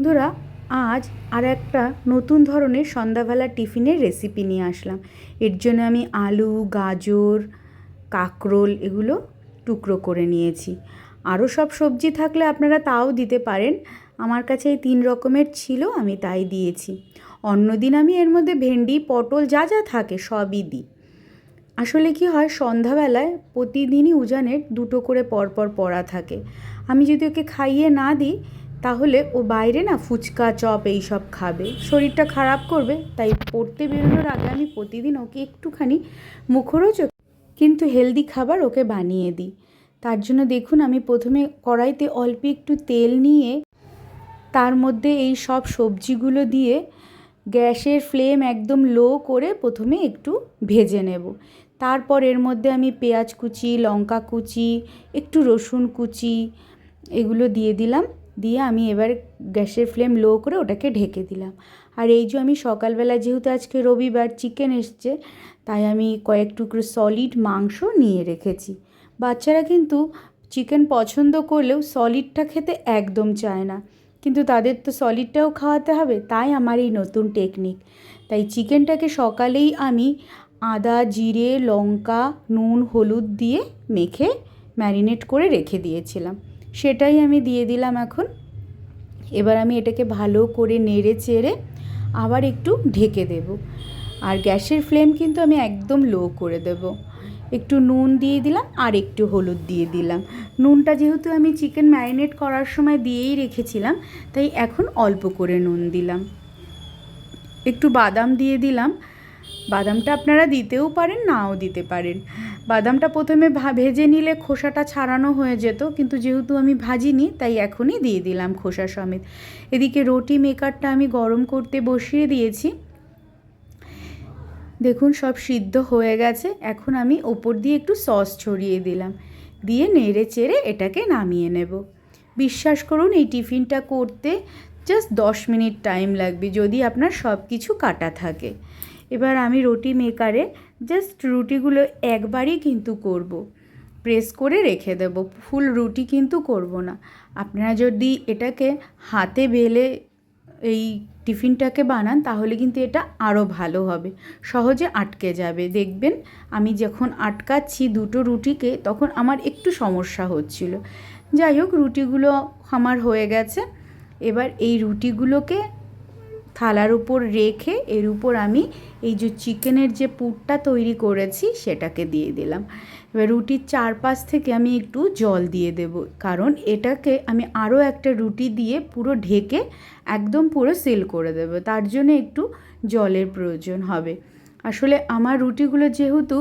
বন্ধুরা, আজ আর একটা নতুন ধরনের সন্ধ্যাবেলা টিফিনের রেসিপি নিয়ে আসলাম। এর জন্য আমি আলু, গাজর, কাঁকরোল এগুলো টুকরো করে নিয়েছি। আরও সব সবজি থাকলে আপনারা তাও দিতে পারেন। আমার কাছে এই তিন রকমের ছিল, আমি তাই দিয়েছি। অন্যদিন আমি এর মধ্যে ভেন্ডি, পটল যা যা থাকে সবই দিই। আসলে কি হয়, সন্ধ্যাবেলায় প্রতিদিনই উজানের দুটো করে পরপর পড়া থাকে। আমি যদি ওকে খাইয়ে না দিই তাহলে ও বাইরে না ফুচকা, চপ এই সব খাবে। শরীরটা খারাপ করবে, তাই পড়তে বেরোনোর আগে আমি প্রতিদিন ওকে একটুখানি মুখরোচক কিন্তু হেলদি খাবার ওকে বানিয়ে দিই। তার জন্য দেখুন, আমি প্রথমে কড়াইতে অল্প একটু তেল নিয়ে তার মধ্যে এই সব সবজিগুলো দিয়ে গ্যাসের ফ্লেম একদম লো করে প্রথমে একটু ভেজে নেব। তারপর এর মধ্যে আমি পেঁয়াজ কুচি, লঙ্কা কুচি, একটু রসুন কুচি, এগুলো দিয়ে দিলাম। দিয়ে আমি এবার গ্যাসের ফ্লেম লো করে ওটাকে ঢেকে দিলাম। আর এই যে আমি সকালবেলা যেহেতু আজকে রবিবার চিকেন এসছে, তাই আমি কয়েক টুকরো সলিড মাংস নিয়ে রেখেছি। বাচ্চারা কিন্তু চিকেন পছন্দ করলেও সলিডটা খেতে একদম চায় না। কিন্তু তাদের তো সলিডটাও খাওয়াতে হবে, তাই আমার এই নতুন টেকনিক তাই চিকেনটাকে সকালেই আমি আদা, জিরে, লঙ্কা, নুন, হলুদ দিয়ে মেখে ম্যারিনেট করে রেখে দিয়েছিলাম। সেটাই আমি দিয়ে দিলাম এখন। এবার আমি এটাকে ভালো করে নেড়ে চেড়ে আবার একটু ঢেকে দেব। আর গ্যাসের ফ্লেম কিন্তু আমি একদম লো করে দেব। একটু নুন দিয়ে দিলাম, আর একটু হলুদ দিয়ে দিলাম। নুনটা যেহেতু আমি চিকেন ম্যারিনেট করার সময় দিয়েই রেখেছিলাম, তাই এখন অল্প করে নুন দিলাম। একটু বাদাম দিয়ে দিলাম। বাদামটা আপনারা দিতেও পারেন, নাও দিতে পারেন। বাদামটা প্রথমে ভেজে নিলে খোসাটা ছাড়ানো হয়ে যেত, কিন্তু যেহেতু আমি ভাজিনি, তাই এখনই দিয়ে দিলাম খোসা সমেত। এদিকে রুটি মেকারটা আমি গরম করতে বসিয়ে দিয়েছি। দেখুন, সব সিদ্ধ হয়ে গেছে। এখন আমি ওপর দিয়ে একটু সস ছড়িয়ে দিলাম। দিয়ে নেড়ে চেড়ে এটাকে নামিয়ে নেব। বিশ্বাস করুন, এই টিফিনটা করতে জাস্ট দশ মিনিট টাইম লাগবে, যদি আপনার সব কিছু কাটা থাকে। এবার আমি রুটি মেকারে জাস্ট রুটিগুলো একবারই কিন্তু করব। প্রেস করে রেখে দেব, ফুল রুটি কিন্তু করব না। আপনারা যদি এটাকে হাতে বেলে এই টিফিনটাকে বানান, তাহলে কিন্তু এটা আরও ভালো হবে। সহজে আটকে যাবে। দেখবেন আমি যখন আটকাচ্ছি দুটো রুটিকে, তখন আমার একটু সমস্যা হচ্ছিল। যাই হোক, রুটিগুলো আমার হয়ে গেছে। এবার এই রুটিগুলোকে থালার উপর রেখে এর উপর আমি এই যে চিকেনের যে পুরটা তৈরি করেছি সেটাকে দিয়ে দিলাম। এবার রুটির চারপাশ থেকে আমি একটু জল দিয়ে দেব, কারণ এটাকে আমি আরও একটা রুটি দিয়ে পুরো ঢেকে একদম পুরো সেল করে দেবো, তার জন্য একটু জলের প্রয়োজন হবে। আসলে আমার রুটিগুলো যেহেতু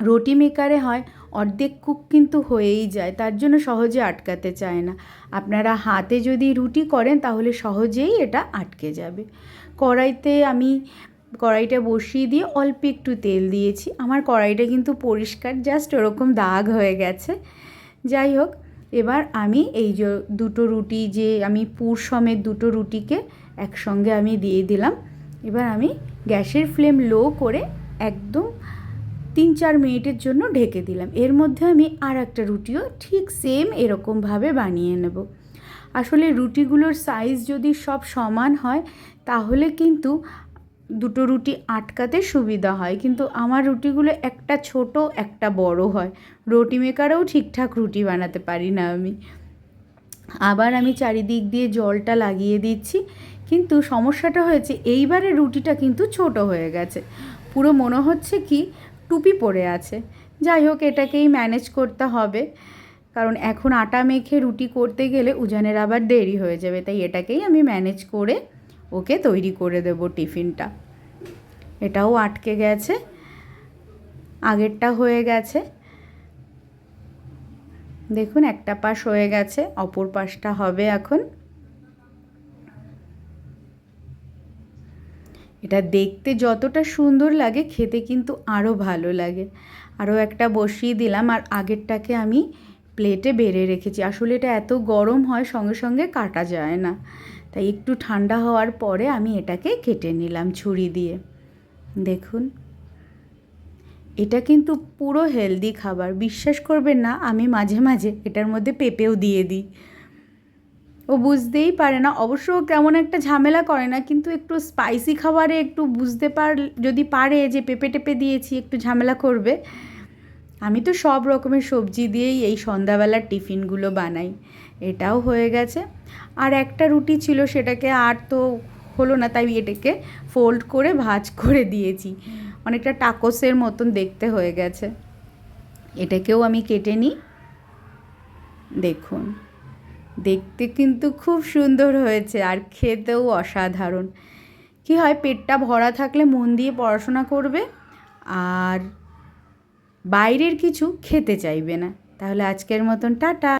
রুটি মেকারে হয় অর্ধেক কুক কিন্তু হয়েই যায়, তার জন্য সহজে আটকাতে চায় না। আপনারা হাতে যদি রুটি করেন, তাহলে সহজেই এটা আটকে যাবে। কড়াইতে আমি কড়াইটা বসিয়ে দিয়ে অল্প একটু তেল দিয়েছি। আমার কড়াইটা কিন্তু পরিষ্কার জাস্ট ওরকম দাগ হয়ে গেছে। যাই হোক, এবার আমি এই যে দুটো রুটি, যে আমি পুর সমেত দুটো রুটিকে একসঙ্গে আমি দিয়ে দিলাম। এবার আমি গ্যাসের ফ্লেম লো করে একদম তিন চার মিনিটের জন্য ঢেকে দিলাম। এর মধ্যে আমি আর একটা রুটিও ঠিক সেম এরকমভাবে বানিয়ে নেব। আসলে রুটিগুলোর সাইজ যদি সব সমান হয়, তাহলে কিন্তু দুটো রুটি আটকাতে সুবিধা হয়। কিন্তু আমার রুটিগুলো একটা ছোট, একটা বড় হয়। রুটি মেকারেও ঠিকঠাক রুটি বানাতে পারি না আমি। আবার আমি চারিদিক দিয়ে জলটা লাগিয়ে দিচ্ছি। কিন্তু সমস্যাটা হয়েছে এইবারে রুটিটা কিন্তু ছোট হয়ে গেছে। পুরো মনে হচ্ছে কি টুপি পরে আছে। যাই হোক, এটাকেই ম্যানেজ করতে হবে। কারণ এখন আটা মেখে রুটি করতে গেলে উজানের আবার দেরি হয়ে যাবে, তাই এটাকেই আমি ম্যানেজ করে ওকে তৈরি করে দেব টিফিনটা। এটাও আটকে গেছে। আগেরটা হয়ে গেছে। দেখুন, একটা পাশ হয়ে গেছে, অপর পাশটা হবে এখন। এটা দেখতে যতটা সুন্দর লাগে, খেতে কিন্তু আরও ভালো লাগে। আরও একটা বসিয়ে দিলাম, আর আগেরটাকে আমি প্লেটে বেড়ে রেখেছি। আসলে এটা এত গরম হয়, সঙ্গে সঙ্গে কাটা যায় না। তাই একটু ঠান্ডা হওয়ার পরে আমি এটাকে কেটে নিলাম ছুরি দিয়ে। দেখুন। এটা কিন্তু পুরো হেলদি খাবার, বিশ্বাস করবেন না, আমি মাঝে মাঝে এটার মধ্যে পেঁপেও দিয়ে দিই। ও বুঝতেই পারে না। অবশ্য কেমন একটা ঝামেলা করে না, কিন্তু একটু স্পাইসি খাবারে একটু বুঝতে পার, যদি পারে যে পেঁপে টেপে দিয়েছি, একটু ঝামেলা করবে। আমি তো সব রকমের সবজি দিয়েই এই সন্ধ্যাবেলার টিফিনগুলো বানাই। এটাও হয়ে গেছে। আর একটা রুটি ছিল, সেটাকে আর তো হলো না, তাই এটাকে ফোল্ড করে ভাজ করে দিয়েছি। অনেকটা টাকোসের মতন দেখতে হয়ে গেছে। এটাকেও আমি কেটে নিই। দেখুন। দেখতে কিন্তু খুব সুন্দর হয়েছে আর খেতেও অসাধারণ। কি হয়, পেটটা ভরা থাকলে মন দিয়ে পড়াশোনা করবে আর বাইরের কিছু খেতে চাইবে না। তাহলে আজকের মতন, টাটা।